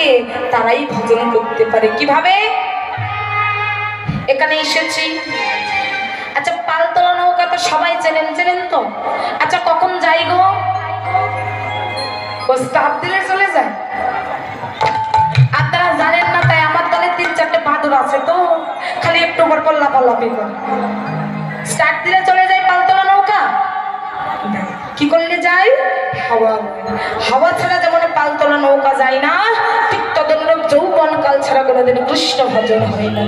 থাকে তারাই ভজন করতে পারে। কীভাবে? এখানে এসেছি। আচ্ছা পালতোলা নৌকা তো সবাই চেনেন চেনেন তো? আচ্ছা কখন যাই গো? স্টাফ দিলে চলে যায়। আপনারা জানেন না, তাই আমার দলে তিন চারটে আছে তো। খালি একটু পর পর লাফালাফি করে। স্টার্ট দিলে চলে যায় পালতোলা নৌকা? কি করলে যাই হাওয়া। হাওয়া ছাড়া যেমন পালতোলা নৌকা যায় না কোনোদিন কৃষ্ণ ভজন হয় না।